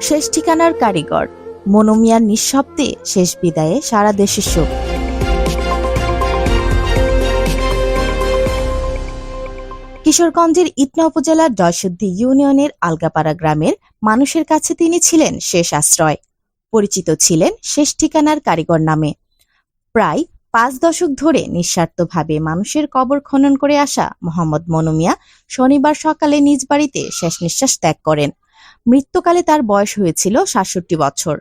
শেষ ঠিকানার কারিগর। মনোমিয়ার নিঃশব্দে শেষ বিদায়ে সারা দেশের শোক। কিশোরগঞ্জের ইটনা উপজেলার জয়সুদ্ধি ইউনিয়নের আলগাপাড়া গ্রামের মানুষের কাছে তিনি ছিলেন শেষ আশ্রয়। পরিচিত ছিলেন শেষ ঠিকানার কারিগর নামে। প্রায় পাঁচ দশক ধরে নিঃস্বার্থভাবে মানুষের কবর খনন করে আসা মোহাম্মদ মনুমিয়া শনিবার সকালে নিজ বাড়িতে শেষ নিঃশ্বাস ত্যাগ করেন। মৃত্যুকালে তার বয়স হয়েছিল সাতষট্টি বছর।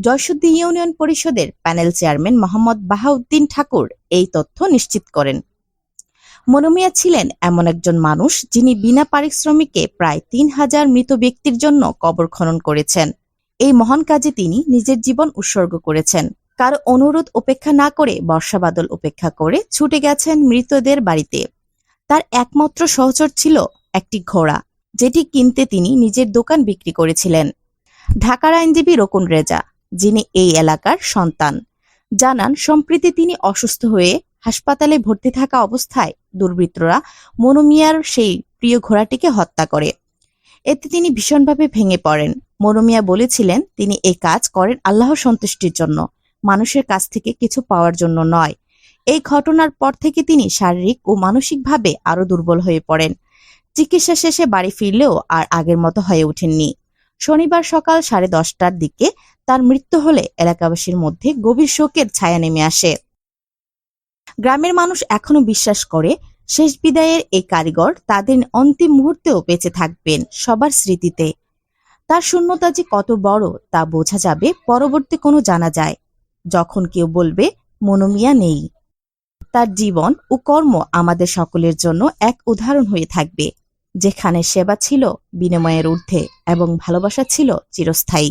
জয়সুদ্দি ইউনিয়ন পরিষদের প্যানেল চেয়ারম্যান মোহাম্মদ বাহাউদ্দিন ঠাকুর এই তথ্য নিশ্চিত করেন। মনোমিয়া ছিলেন এমন একজন মানুষ যিনি বিনা পারিশ্রমিকে প্রায় তিন হাজার মৃত ব্যক্তির জন্য কবর খনন করেছেন। এই মহান কাজে তিনি নিজের জীবন উৎসর্গ করেছেন। কারও অনুরোধ উপেক্ষা না করে বর্ষাবাদল উপেক্ষা করে ছুটে গেছেন মৃতদের বাড়িতে। তার একমাত্র সহচর ছিল একটি ঘোড়া। যেটি কিনতে তিনি নিজের দোকান বিক্রি করেছিলেন। ঢাকার আইনজীবী রকুন রেজা, যিনি এই এলাকার সন্তান, জানান, সম্প্রতি তিনি অসুস্থ হয়ে হাসপাতালে ভর্তি থাকা অবস্থায় দুর্বৃত্তরা মনুমিয়ার সেই প্রিয় ঘোড়াটিকে হত্যা করে। এতে তিনি ভীষণভাবে ভেঙে পড়েন। মনুমিয়া বলেছিলেন, তিনি এই কাজ করেন আল্লাহ সন্তুষ্টির জন্য, মানুষের কাছ থেকে কিছু পাওয়ার জন্য নয়। এই ঘটনার পর থেকে তিনি শারীরিক ও মানসিকভাবে আরও দুর্বল হয়ে পড়েন। চিকিৎসা শেষে বাড়ি ফিরলেও আর আগের মতো হয়ে ওঠেননি। শনিবার সকাল সাড়ে দশটার দিকে তার মৃত্যু হলে এলাকাবাসীর মধ্যে গভীর শোকের ছায়া নেমে আসে। গ্রামের মানুষ এখনও বিশ্বাস করে শেষ বিদায়ের এই কারিগর তাদের অন্তিম মুহূর্তেও বেঁচে থাকবেন সবার স্মৃতিতে। তার শূন্যতা যে কত বড় তা বোঝা যাবে পরবর্তী কোনো জানা যায়। যখন কেউ বলবে, মনোমিয়া নেই। তার জীবন ও কর্ম আমাদের সকলের জন্য এক উদাহরণ হয়ে থাকবে। যেখানে সেবা ছিল বিনিময়ের ঊর্ধ্বে এবং ভালোবাসা ছিল চিরস্থায়ী।